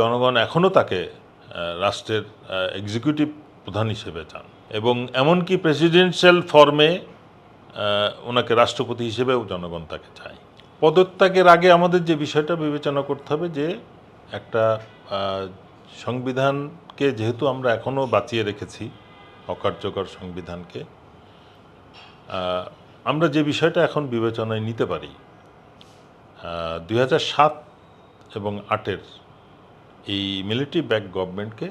জনগণ এখনও তাকে রাষ্ট্রের এক্সিকিউটিভ প্রধান হিসেবে চান। এবং এমনকি প্রেসিডেন্সিয়াল ফর্মে ওনাকে রাষ্ট্রপতি হিসেবেও জনগণ তাকে চায়। পদত্যাগের আগে আমাদের যে বিষয়টা বিবেচনা করতে হবে যে, একটা সংবিধানকে যেহেতু আমরা এখনও বাঁচিয়ে রেখেছি, অকার্যকর সংবিধানকে আমরা যে বিষয়টা এখন বিবেচনায় নিতে পারি দুই সাত এবং আটের এই মিলিটারি ব্যাক গভর্নমেন্টকে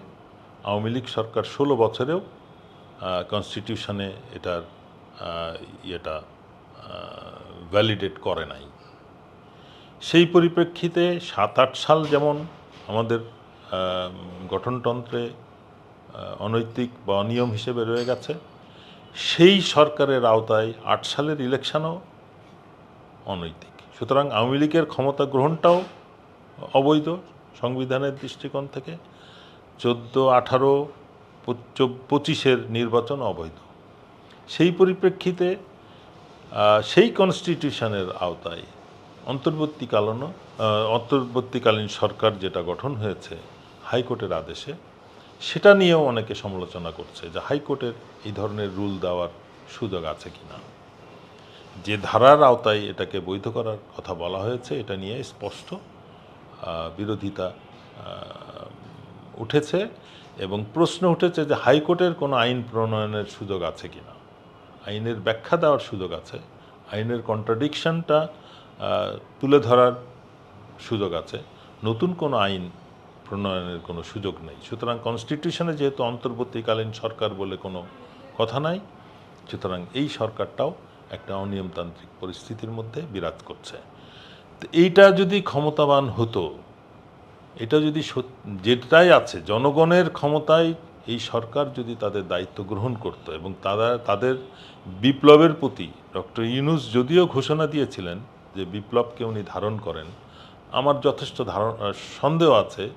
আওয়ামী লীগ সরকার ষোলো বছরেও কনস্টিটিউশনে এটার ইয়েটা ভ্যালিডেট করে নাই। সেই পরিপ্রেক্ষিতে সাত আট সাল যেমন আমাদের গঠনতন্ত্রে অনৈতিক বা অনিয়ম হিসেবে রয়ে গেছে, সেই সরকারের আওতায় আট সালের ইলেকশনও অনৈতিক। সুতরাং আওয়ামী লীগের ক্ষমতা গ্রহণটাও অবৈধ। সংবিধানের দৃষ্টিকোণ থেকে চোদ্দ, আঠারো পঁচিশের নির্বাচন অবৈধ। সেই পরিপ্রেক্ষিতে সেই কনস্টিটিউশনের আওতায় অন্তর্বর্তীকালীন অন্তর্বর্তীকালীন সরকার যেটা গঠন হয়েছে হাইকোর্টের আদেশে, সেটা নিয়েও অনেকে সমালোচনা করছে যে হাইকোর্টের এই ধরনের রুল দেওয়ার সুযোগ আছে কি না। যে ধারার আওতায় এটাকে বৈধ করার কথা বলা হয়েছে, এটা নিয়ে স্পষ্ট বিরোধিতা উঠেছে এবং প্রশ্ন উঠেছে যে হাইকোর্টের কোনো আইন প্রণয়নের সুযোগ আছে কিনা। আইনের ব্যাখ্যা দেওয়ার সুযোগ আছে, আইনের কন্ট্রাডিকশনটা তুলে ধরার সুযোগ আছে, নতুন কোনো আইন প্রণয়নের কোনো সুযোগ নেই। সুতরাং কনস্টিটিউশনে যেহেতু অন্তর্বর্তীকালীন সরকার বলে কোনো কথা নাই, সুতরাং এই সরকারটাও একটা অনিয়মতান্ত্রিক পরিস্থিতির মধ্যে বিরাজ করছে। এইটা যদি ক্ষমতাবান হতো, এটা যদি যেটাই আছে, জনগণের ক্ষমতায় এই সরকার যদি তাদের দায়িত্ব গ্রহণ করত এবং তারা, তাদের বিপ্লবের প্রতি, ডক্টর ইউনুস যদিও ঘোষণা দিয়েছিলেন যে বিপ্লবকে উনি ধারণ করেন, আমার যথেষ্ট ধারণ সন্দেহ আছে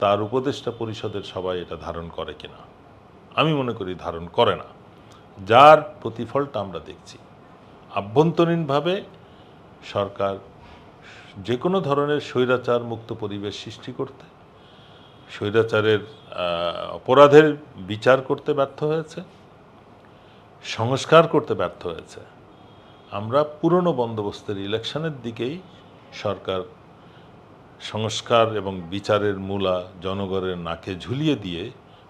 তার উপদেষ্টা পরিষদের সবাই এটা ধারণ করে কিনা। আমি মনে করি ধারণ করে না। যার প্রতিফলটা আমরা দেখছি। আভ্যন্তরীণভাবে সরকার যে কোনো ধরনের স্বৈরাচার মুক্ত পরিবেশ সৃষ্টি করতে, স্বৈরাচারের অপরাধের বিচার করতে ব্যর্থ হয়েছে, সংস্কার করতে ব্যর্থ হয়েছে, আমরা পুরনো বন্দোবস্তের ইলেকশনের দিকেই সরকার সংস্কার এবং বিচারের মূলা জনগণের নাকে ঝুলিয়ে দিয়ে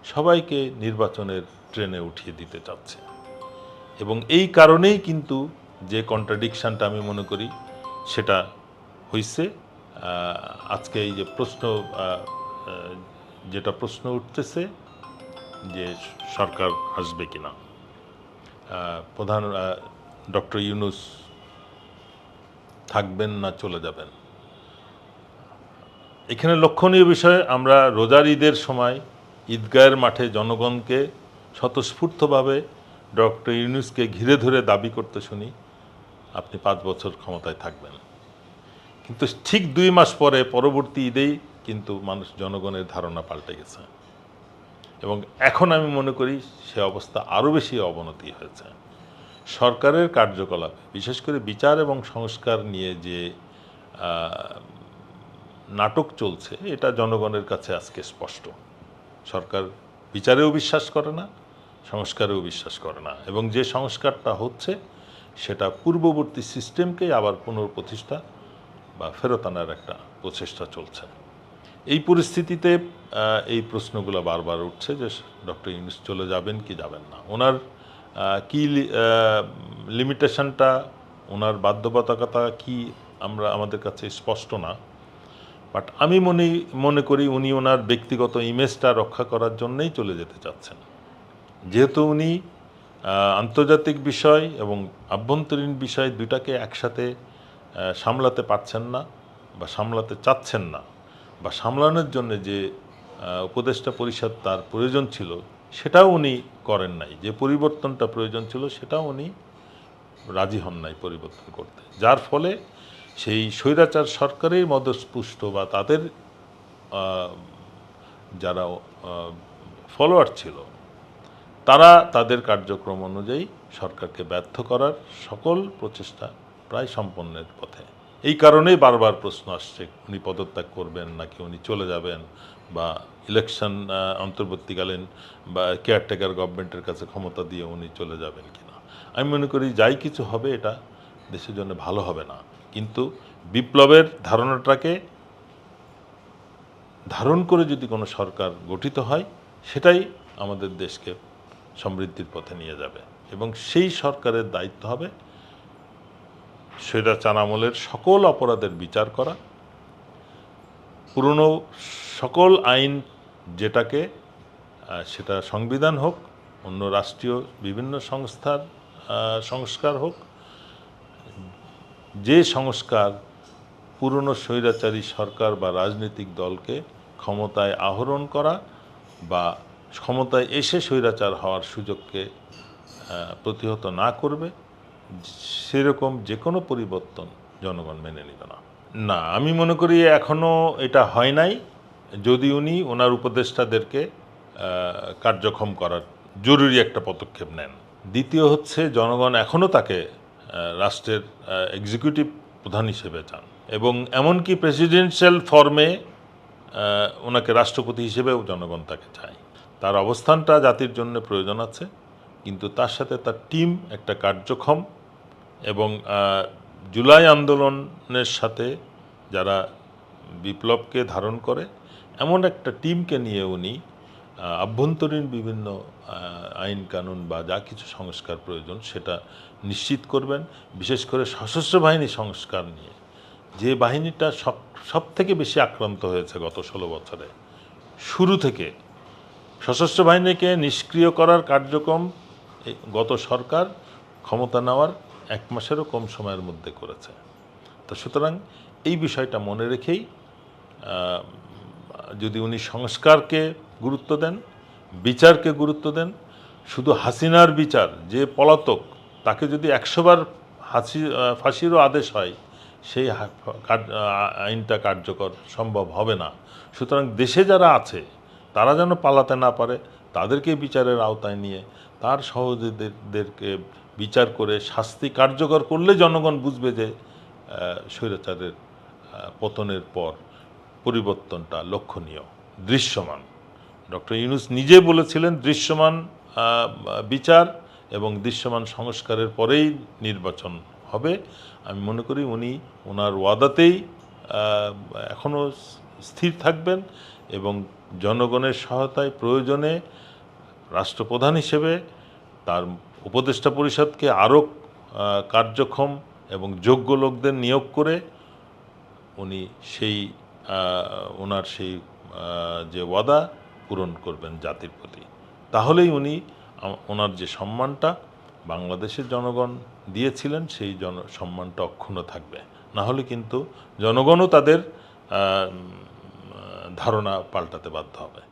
সবাইকে নির্বাচনের ট্রেনে উঠিয়ে দিতে চাচ্ছে। এবং এই কারণেই কিন্তু যে কন্ট্রাডিকশানটা আমি মনে করি, সেটা হয়েছে আজকে এই যে প্রশ্ন যেটা প্রশ্ন উঠতেছে যে সরকার আসবে কিনা। আহ, প্রধান ডক্টর ইউনুস থাকবেন না চলে যাবেন। এখানে লক্ষণীয় বিষয় আমরা রোজার ঈদের সময় ঈদগাহের মাঠে জনগণকে স্বতঃস্ফূর্তভাবে ডক্টর ইউনুসকে ঘিরে ধরে দাবি করতে শুনি আপনি পাঁচ বছর ক্ষমতায় থাকবেন। কিন্তু ঠিক দুই মাস পরে পরবর্তী ঈদেই কিন্তু মানুষ জনগণের ধারণা পাল্টে গেছে। এবং এখন আমি মনে করি সে অবস্থা আরও বেশি অবনতি হয়েছে। সরকারের কার্যকলাপ, বিশেষ করে বিচার এবং সংস্কার নিয়ে যে নাটক চলছে, এটা জনগণের কাছে আজকে স্পষ্ট। সরকার বিচারেও বিশ্বাস করে না, সংস্কারেও বিশ্বাস করে না। এবং যে সংস্কারটা হচ্ছে, সেটা পূর্ববর্তী সিস্টেমকেই আবার পুনঃপ্রতিষ্ঠা বা ফেরত আনার একটা প্রচেষ্টা চলছে। এই পরিস্থিতিতে এই প্রশ্নগুলো বারবার উঠছে যে ডক্টর ইউনুস চলে যাবেন কি যাবেন না। ওনার কি লিমিটেশনটা, ওনার বাধ্যবাধকতা কি আমরা, আমাদের কাছে স্পষ্ট না। বাট আমি মনে মনে করি উনি ওনার ব্যক্তিগত ইমেজটা রক্ষা করার জন্যই চলে যেতে চাচ্ছেন। যেহেতু উনি আন্তর্জাতিক বিষয় এবং আভ্যন্তরীণ বিষয় দুটাকে একসাথে সামলাতে পারছেন না বা সামলাতে চাচ্ছেন না বা সামলানোর জন্য যে উপদেষ্টা পরিষদ তার প্রয়োজন ছিল, সেটাও উনি করেন নাই। যে পরিবর্তনটা প্রয়োজন ছিল, সেটাও উনি রাজি হন নাই পরিবর্তন করতে। যার ফলে সেই স্বৈরাচার সরকারের মদস্পুষ্ট বা তাদের যারা ফলোয়ার ছিল, তারা তাদের কার্যক্রম অনুযায়ী সরকারকে ব্যর্থ করার সকল প্রচেষ্টা প্রায় সম্পন্নের পথে। এই কারণেই বারবার প্রশ্ন আসছে, উনি পদত্যাগ করবেন নাকি উনি চলে যাবেন বা ইলেকশন অন্তর্বর্তীকালীন বা কেয়ারটেকার গভর্নমেন্টের কাছে ক্ষমতা দিয়ে উনি চলে যাবেন কিনা। আমি মনে করি যাই কিছু হবে এটা দেশের জন্য ভালো হবে না। কিন্তু বিপ্লবের ধারণাটাকে ধারণ করে যদি কোনো সরকার গঠিত হয়, সেটাই আমাদের দেশকে সমৃদ্ধির পথে নিয়ে যাবে। এবং সেই সরকারের দায়িত্ব হবে স্বৈরাচার আমলের সকল অপরাধের বিচার করা, পুরনো সকল আইন যেটাকে সেটা সংবিধান হোক, অন্য রাষ্ট্রীয় বিভিন্ন সংস্থার সংস্কার হোক, যে সংস্কার পুরনো স্বৈরাচারী সরকার বা রাজনৈতিক দলকে ক্ষমতায় আহরণ করা বা ক্ষমতায় এসে স্বৈরাচার হওয়ার সুযোগকে প্রতিহত না করবে সেরকম যে কোনো পরিবর্তন জনগণ মেনে নিল না। না, আমি মনে করি এখনও এটা হয় নাই। যদি উনি ওনার উপদেষ্টাদেরকে কার্যক্ষম করার জরুরি একটা পদক্ষেপ নেন। দ্বিতীয় হচ্ছে, জনগণ এখনও তাকে রাষ্ট্রের এক্সিকিউটিভ প্রধান হিসেবে চান। এবং এমনকি প্রেসিডেন্সিয়াল ফর্মে ওনাকে রাষ্ট্রপতি হিসেবেও জনগণ তাকে চায়। তার অবস্থানটা জাতির জন্য প্রয়োজন আছে, কিন্তু তার সাথে তার টিম একটা কার্যক্ষম এবং জুলাই আন্দোলনের সাথে যারা বিপ্লবকে ধারণ করে, এমন একটা টিমকে নিয়ে উনি আভ্যন্তরীণ বিভিন্ন আইন কানুন বা যা কিছু সংস্কার প্রয়োজন সেটা নিশ্চিত করবেন। বিশেষ করে সশস্ত্র বাহিনী সংস্কার নিয়ে। যে বাহিনীটা সব সব থেকে বেশি আক্রান্ত হয়েছে গত ষোলো বছরে। শুরু থেকে সশস্ত্র বাহিনীকে নিষ্ক্রিয় করার কার্যক্রম গত সরকার ক্ষমতা নেওয়ার এক মাসেরও কম সময়ের মধ্যে করেছে। তো সুতরাং এই বিষয়টা মনে রেখেই যদি উনি সংস্কারকে গুরুত্ব দেন, বিচারকে গুরুত্ব দেন, শুধু হাসিনার বিচার, যে পলাতক, তাকে যদি একশোবার হাসি ফাঁসিরও আদেশ হয়, সেই আইনটা কার্যকর সম্ভব হবে না। সুতরাং দেশে যারা আছে, তারা যেন পালাতে না পারে, তাদেরকে বিচারের আওতায় নিয়ে, তার সহযোগীদেরকে বিচার করে শাস্তি কার্যকর করলে জনগণ বুঝবে যে স্বৈরাচারের পতনের পর পরিবর্তনটা লক্ষণীয়, দৃশ্যমান। ডক্টর ইউনুস নিজে বলেছিলেন, দৃশ্যমান বিচার এবং দৃশ্যমান সংস্কারের পরেই নির্বাচন হবে। আমি মনে করি উনি ওনার ওয়াদাতেই এখনও স্থির থাকবেন এবং জনগণের সহায়তায় প্রয়োজনে রাষ্ট্রপ্রধান হিসেবে তার উপদেষ্টা পরিষদকে আরও কার্যক্ষম এবং যোগ্য লোকদের নিয়োগ করে উনি সেই ওনার সেই যে ওয়াদা পূরণ করবেন জাতির প্রতি। তাহলেই উনি ওনার যে সম্মানটা বাংলাদেশের জনগণ দিয়েছিলেন, সেই জন, সম্মানটা অক্ষুণ্ণ থাকবে। না হলে কিন্তু জনগণও তাদের ধারণা পাল্টাতে বাধ্য হবে।